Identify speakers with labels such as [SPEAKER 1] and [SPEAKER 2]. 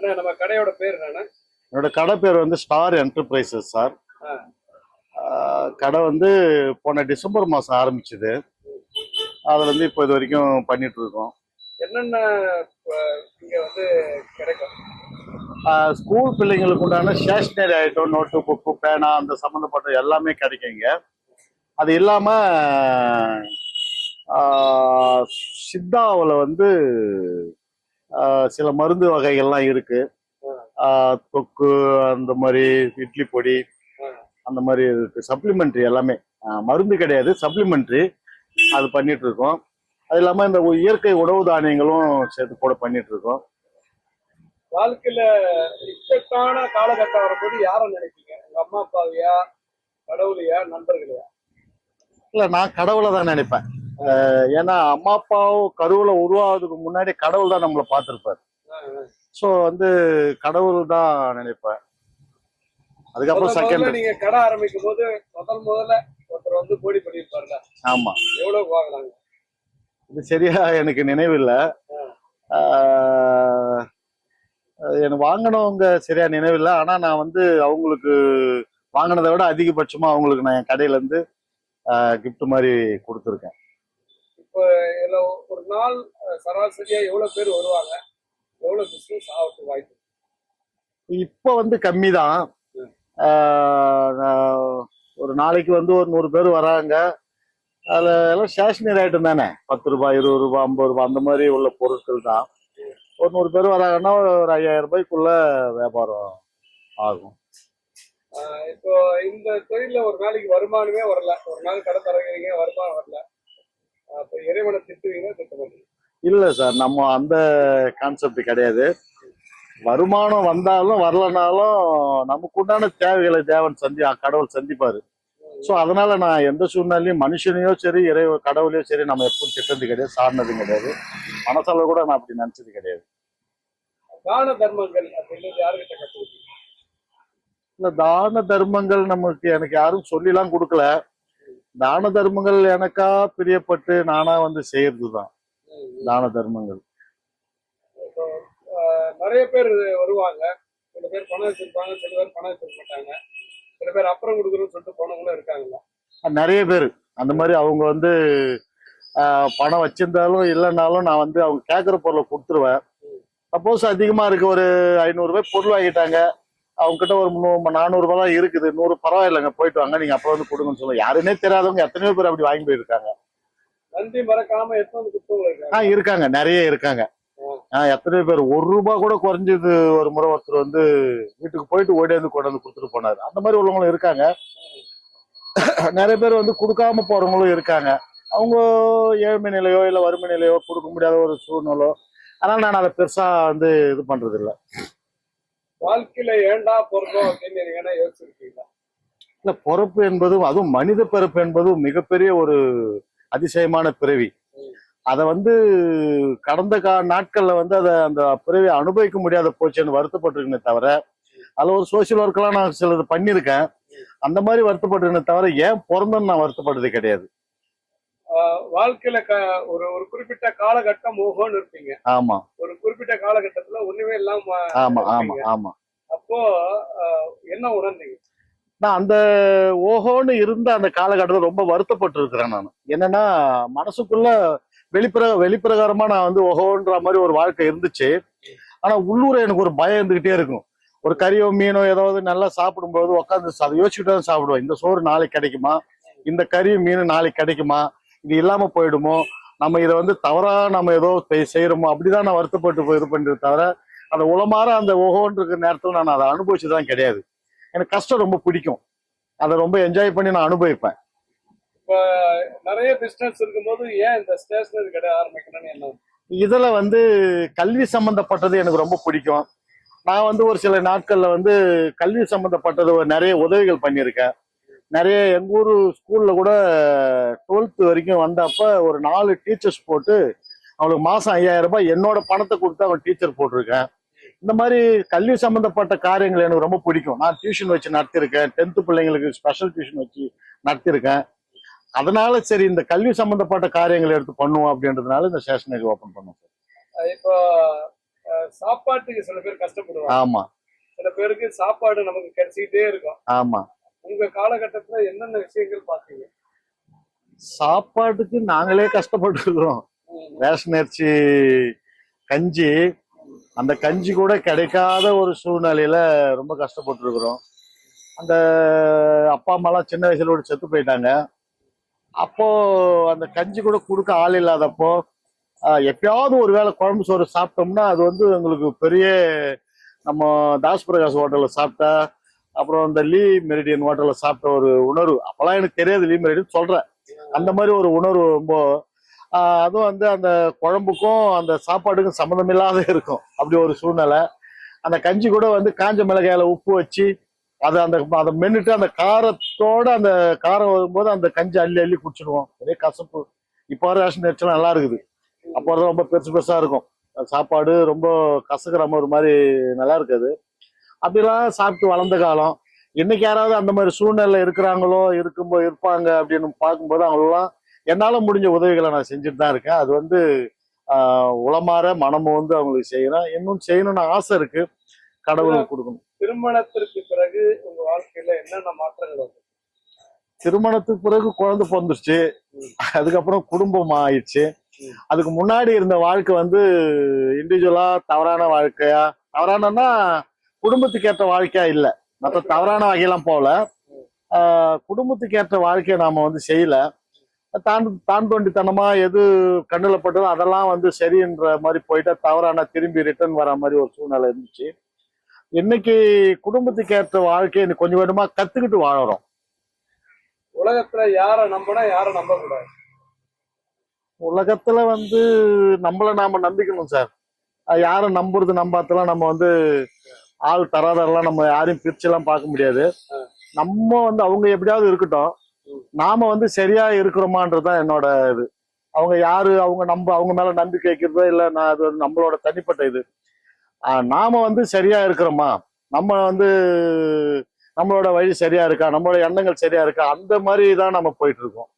[SPEAKER 1] அண்ணா நம்ம கடையோட பேர் என்னண்ணா?
[SPEAKER 2] என்னோட கடை பேர் வந்து ஸ்டார் என்டர்பிரைசஸ் சார். கடை வந்து போன டிசம்பர் மாதம் ஆரம்பிச்சது. அதுல இருந்து இப்போ இது வரைக்கும் பண்ணிட்டு இருக்கோம்
[SPEAKER 1] என்னென்ன இங்க வந்து கிடைக்கும்?
[SPEAKER 2] ஸ்கூல் பிள்ளைங்களுக்கு உண்டான ஸ்டேஷ்னரி ஐட்டம் நோட்டு புக்கு பேனா அந்த சம்மந்தப்பட்ட எல்லாமே கிடைக்குங்க அது இல்லாம ஆஹ் சித்தாவில் வந்து சில மருந்து வகைகள்லாம் இருக்கு. தொக்கு அந்த மாதிரி இட்லி பொடி அந்த மாதிரி இருக்கு. சப்ளிமெண்ட்ரி எல்லாமே. மருந்து கிடையாது. சப்ளிமெண்ட்ரி அது பண்ணிட்டு இருக்கோம் அது இல்லாம இந்த இயற்கை உணவு தானியங்களும் சேர்த்து கூட பண்ணிட்டு இருக்கோம்
[SPEAKER 1] வாழ்க்கையில இக்கட்டான காலகட்டம் வரும்போது யாரை நினைப்பீங்க? உங்க அம்மா அப்பாவையா கடவுளையா நண்பர்களையா?
[SPEAKER 2] இல்ல நான் கடவுளை தான் நினைப்பேன். ஏன்னா அம்மா அப்பாவும் கருவுல உருவாவதுக்கு முன்னாடி கடவுள் தான் நம்மளை பார்த்திருப்பாரு. ஸோ வந்து கடவுள் தான் நினைப்பேன். அதுக்கப்புறம் செகண்ட்
[SPEAKER 1] நீங்க கடை ஆரம்பிக்கும் போது முதல் முதல்ல ஒருத்தர் வந்து கோடி பண்ணியிருப்பாருல
[SPEAKER 2] ஆமா.
[SPEAKER 1] எவ்வளவு வாங்கினாங்க?
[SPEAKER 2] இது சரியா எனக்கு நினைவில்லை. எனக்கு வாங்கினவங்க சரியா நினைவில்லை. ஆனா நான் வந்து அவங்களுக்கு வாங்கினதை விட அதிகபட்சமா அவங்களுக்கு நான் என் கடையில இருந்து gift மாதிரி கொடுத்துருக்கேன்.
[SPEAKER 1] இப்போ இதுல ஒரு நாள் அஹ், சராசரியா எவ்வளவு பேர் வருவாங்க? எவ்வளவு பிசினஸ் ஆகட்டும் வாய்ப்பு
[SPEAKER 2] இப்போ வந்து கம்மி தான் ஒரு நாளைக்கு வந்து ஒரு நூறு பேர் வராங்க. அதில் எல்லாம் ஸ்டேஷனரி ஐட்டம் தானே. பத்து ரூபாய் இருபது ரூபாய் ஐம்பது ரூபாய் அந்த மாதிரி உள்ள பொருட்கள் தான். ஒரு நூறு பேர் வராங்கன்னா ஒரு ஐயாயிரம் ரூபாய்க்குள்ள வியாபாரம் ஆகும்.
[SPEAKER 1] இப்போ இந்த தொழில ஒரு நாளைக்கு வருமானமே வரல. ஒரு நாள் கடை திறக்கிறீங்க வருமானம் வரல. இறைவனை திட்டுவீங்க
[SPEAKER 2] இல்லை சார் நம்ம அந்த கான்செப்ட் கிடையாது. வருமானம் வந்தாலும் வரலனாலும் நமக்கு உண்டான தேவைகளை தேவன் சந்தி கடவுள் சந்திப்பாரு. ஸோ அதனால நான் எந்த சூழ்நிலையும் மனுஷனையோ சரி இறை கடவுளையோ சரி நம்ம எப்பவும் திட்டது கிடையாது சார்ந்ததும் கிடையாது. மனசளவு கூட நான் அப்படி நினைச்சது கிடையாது.
[SPEAKER 1] தான தர்மங்கள்
[SPEAKER 2] இல்ல தான தர்மங்கள் நமக்கு எனக்கு யாரும் சொல்லிலாம் கொடுக்கல. தான தர்மங்கள் எனக்கா பிரியப்பட்டு நானா வந்து செய்யறது தான் தர்மங்கள்.
[SPEAKER 1] நிறைய பேர் வருவாங்க. சில பேர் பணம் வச்சிருப்பாங்க சில பேர் பணம் வச்சிருக்க மாட்டாங்க. சில பேர் அப்புறம் கொடுக்குறோம்னு சொல்லிட்டு போனவங்களும் இருக்காங்கல்ல.
[SPEAKER 2] நிறைய பேர். அந்த மாதிரி அவங்க வந்து பணம் வச்சிருந்தாலும் இல்லைனாலும் நான் வந்து அவங்க கேட்குற பொருளை கொடுத்துருவேன். சப்போஸ் அதிகமா இருக்கு ஒரு ஐநூறுரூபாய் பொருள் வாங்கிட்டாங்க. அவங்க கிட்ட ஒரு முந்நூறு நானூறுபா தான் இருக்குது. நூறு பரவாயில்லைங்க போயிட்டு வாங்க. நீங்க அப்புறம் வந்து கொடுங்கன்னு சொல்லுவாங்க யாருன்னே தெரியாதவங்க எத்தனையோ பேர் அப்படி வாங்கி போயிருக்காங்க.
[SPEAKER 1] நன்றி மறக்காம எத்தனை
[SPEAKER 2] ஆ இருக்காங்க. நிறைய இருக்காங்க. ஆ. எத்தனையோ பேர். ஒரு ரூபா கூட குறைஞ்சது ஒரு முறை ஒருத்தர் வந்து வீட்டுக்கு போயிட்டு ஓடியாந்து கொண்டு வந்து கொடுத்துட்டு போனாரு. அந்த மாதிரி உள்ளவங்களும் இருக்காங்க. நிறைய பேர் வந்து கொடுக்காம போறவங்களும் இருக்காங்க. அவங்க ஏழ்மை நிலையோ இல்லை வறுமை நிலையோ கொடுக்க முடியாத ஒரு சூழ்நிலை அதனால நான் அதை பெருசா வந்து இது பண்றது இல்ல
[SPEAKER 1] வாழ்க்கையில ஏண்டா பிறந்தோம் அப்படின்னு நீங்க யோசிச்சிருக்கீங்களா
[SPEAKER 2] இல்ல பிறப்பு என்பதும் அதுவும் மனித பிறப்பு என்பதும் மிகப்பெரிய ஒரு அதிசயமான பிறவி. அதை வந்து கடந்த கா நாட்கள்ல வந்து அதை அந்த பிறவியை அனுபவிக்க முடியாத போச்சுன்னு வருத்தப்பட்டிருக்கேனே தவிர அதில் ஒரு சோசியல் ஒர்க்கெல்லாம் நான் சிலது பண்ணியிருக்கேன். அந்த மாதிரி வருத்தப்பட்டிருக்கேனே தவிர ஏன் பிறந்தேன்னு நான் வருத்தப்பட்டது கிடையாது.
[SPEAKER 1] வாழ்க்கையில ஒரு ஒரு குறிப்பிட்ட காலகட்டம் மோகம்னு இருப்பீங்க.
[SPEAKER 2] ஆமா.
[SPEAKER 1] ஒரு குறிப்பிட்ட காலகட்டத்துல ஒண்ணுமே இல்லாம
[SPEAKER 2] ஆமா ஆமா. ஆமா.
[SPEAKER 1] அப்போ என்ன உணர்ந்தீங்க
[SPEAKER 2] நான் அந்த ஓஹோன்னு இருந்த அந்த காலகட்டத்தில் ரொம்ப வருத்தப்பட்டு இருக்கிறேன் நான். என்னன்னா மனசுக்குள்ள வெளிப்பிர வெளிப்பிரகாரமா நான் வந்து ஓஹோன்ற மாதிரி ஒரு வாழ்க்கை இருந்துச்சு. ஆனா உள்ளூர எனக்கு ஒரு பயம் இருந்துகிட்டே இருக்கும். ஒரு கறியோ மீனோ ஏதாவது நல்லா சாப்பிடும்போது உட்காந்து அதை யோசிச்சுட்டு தான் சாப்பிடுவேன். இந்த சோறு நாளைக்கு கிடைக்குமா? இந்த கறி மீன் நாளைக்கு கிடைக்குமா? இது இல்லாம போயிடுமோ? நம்ம இதை வந்து தவறா நம்ம ஏதோ செய்- செய்யறோமோ அப்படிதான் நான் வருத்தப்பட்டு இது பண்றது தவிர அந்த உளமாற அந்த இருக்கிற நேரத்தில் நான் அதை அனுபவிச்சதுதான் கிடையாது. எனக்கு கஷ்டம் ரொம்ப பிடிக்கும். அதை ரொம்ப என்ஜாய் பண்ணி நான் அனுபவிப்பேன்.
[SPEAKER 1] இப்ப நிறைய பிசினஸ் இருக்கும்போது ஏன் இந்த ஸ்டேஷனரி கடை ஆரம்பிக்கணும்னு என்ன?
[SPEAKER 2] இதுல வந்து கல்வி சம்பந்தப்பட்டது எனக்கு ரொம்ப பிடிக்கும். நான் வந்து ஒரு சில நாட்கள்ல வந்து கல்வி சம்பந்தப்பட்டது ஒரு நிறைய உதவிகள் பண்ணியிருக்கேன். நிறைய எங்க ஊர் ஸ்கூல்ல கூட டுவெல்த் வரைக்கும் வந்தப்ப ஒரு நாலு டீச்சர்ஸ் போட்டு அவங்களுக்கு மாசம் ஐயாயிரம் ரூபாய் என்னோட பணத்தை கொடுத்து அவன் டீச்சர் போட்டிருக்கேன். இந்த மாதிரி கல்வி சம்பந்தப்பட்ட காரியங்கள் எனக்கு ரொம்ப பிடிக்கும். நான் டியூஷன் வச்சு நடத்திருக்கேன் டென்த்து பிள்ளைங்களுக்கு ஸ்பெஷல் டியூஷன் வச்சு நடத்திருக்கேன் அதனால சரி இந்த கல்வி சம்பந்தப்பட்ட காரியங்களை எடுத்து பண்ணுவோம் அப்படின்றதுனால இந்த ஸ்டேஷனரி ஓபன் பண்ணோம் சார்.
[SPEAKER 1] இப்போ சாப்பாட்டுக்கு சில பேர் கஷ்டப்படுவாங்க.
[SPEAKER 2] ஆமா.
[SPEAKER 1] சில பேருக்கு சாப்பாடு நமக்கு கிடைச்சிக்கிட்டே இருக்கும்.
[SPEAKER 2] ஆமா.
[SPEAKER 1] உங்க காலகட்டத்துல என்னென்ன விஷயங்கள் பாத்தீங்க
[SPEAKER 2] சாப்பாட்டுக்கு நாங்களே கஷ்டப்பட்டு இருக்கிறோம் ரேஷன் அரிசி கஞ்சி. அந்த கஞ்சி கூட கிடைக்காத ஒரு சூழ்நிலையில ரொம்ப கஷ்டப்பட்டு இருக்கிறோம் அந்த அப்பா அம்மாலாம் சின்ன வயசுல ஒரு செத்து போயிட்டாங்க. அப்போ அந்த கஞ்சி கூட கொடுக்க ஆள் இல்லாதப்போ எப்பயாவது ஒரு வேளை குழம்பு சோறு சாப்பிட்டோம்னா அது வந்து எங்களுக்கு பெரிய நம்ம தாஸ் பிரகாஷ் ஹோட்டலில் சாப்பிட்டா அப்புறம் இந்த லீ மெரிடியன் ஹோட்டலில் சாப்பிட்ட ஒரு உணர்வு. அப்போல்லாம் எனக்கு தெரியாது லீ மெரிடியன் சொல்கிறேன் அந்த மாதிரி ஒரு உணர்வு ரொம்ப அதுவும் வந்து அந்த குழம்புக்கும் அந்த சாப்பாடுக்கும் சம்மந்தமில்லாத இருக்கும். அப்படி ஒரு சூழ்நிலை. அந்த கஞ்சி கூட வந்து காஞ்ச மிளகாயில உப்பு வச்சு அதை அந்த அதை மென்னுட்டு அந்த காரத்தோட அந்த காரம் வரும்போது அந்த கஞ்சி அள்ளி அள்ளி குடிச்சிடுவோம். ஒரே கசப்பு. இப்போ வர ரேஷன் நெச்சலாம் நல்லா இருக்குது. அப்போ வரது ரொம்ப பெருசு பெருசாக இருக்கும். சாப்பாடு ரொம்ப கசக்கிற மாதிரி ஒரு மாதிரி நல்லா இருக்காது. அப்படிலாம் சாப்பிட்டு வளர்ந்த காலம். இன்னைக்கு யாராவது அந்த மாதிரி சூழ்நிலை இருக்கிறாங்களோ இருக்கும்போது இருப்பாங்க அப்படின்னு பார்க்கும்போது அவங்களெல்லாம் என்னால முடிஞ்ச உதவிகளை நான் செஞ்சுட்டு தான் இருக்கேன். அது வந்து உளமாற மனமும் வந்து அவங்களுக்கு செய்யணும். இன்னும் செய்யணும்னு ஆசை இருக்கு. கடவுளுக்கு கொடுக்கணும்.
[SPEAKER 1] திருமணத்திற்கு பிறகு உங்க வாழ்க்கையில என்னென்ன மாற்றங்கள்
[SPEAKER 2] திருமணத்துக்கு பிறகு குழந்தை பிறந்துருச்சு. அதுக்கப்புறம் குடும்பம் ஆயிடுச்சு. அதுக்கு முன்னாடி இருந்த வாழ்க்கை வந்து இண்டிவிஜுவலா தவறான வாழ்க்கையா? தவறானன்னா குடும்பத்துக்கு ஏற்ற வாழ்க்கையா இல்ல. மற்ற தவறான வகையெல்லாம் போகல. குடும்பத்துக்கு ஏற்ற வாழ்க்கையை நாம வந்து செய்யல. தான் தான் தோண்டித்தனமா எது கண்ணுல பட்டதோ அதெல்லாம் வந்து சரின்ற மாதிரி போயிட்டா தவறான திரும்பி ரிட்டர்ன் வர மாதிரி ஒரு சூழ்நிலை இருந்துச்சு. இன்னைக்கு குடும்பத்துக்கு ஏற்ற வாழ்க்கையை இன்னைக்கு கொஞ்சம் கொஞ்சமா கத்துக்கிட்டு வாழறோம்.
[SPEAKER 1] உலகத்துல யாரை நம்பினா யாரை நம்ப கூடாது
[SPEAKER 2] உலகத்துல வந்து நம்மள நாம நம்பிக்கணும் சார். யாரை நம்புறது நம்பாதெல்லாம் நம்ம வந்து ஆள் தராதெல்லாம் நம்ம யாரையும் பிரிச்செல்லாம் பார்க்க முடியாது. நம்ம வந்து அவங்க எப்படியாவது இருக்கட்டும். நாம வந்து சரியா இருக்கிறோமான்றதுதான் என்னோட இது. அவங்க யாரு அவங்க நம்ப அவங்க மேல நம்பிக்கை வைக்கிறதோ இல்ல நான் அது வந்து நம்மளோட தனிப்பட்ட இது. நாம வந்து சரியா இருக்கிறோமா? நம்ம வந்து நம்மளோட வழி சரியா இருக்கா? நம்மளோட எண்ணங்கள் சரியா இருக்கா? அந்த மாதிரி தான் நம்ம போயிட்டு இருக்கோம்.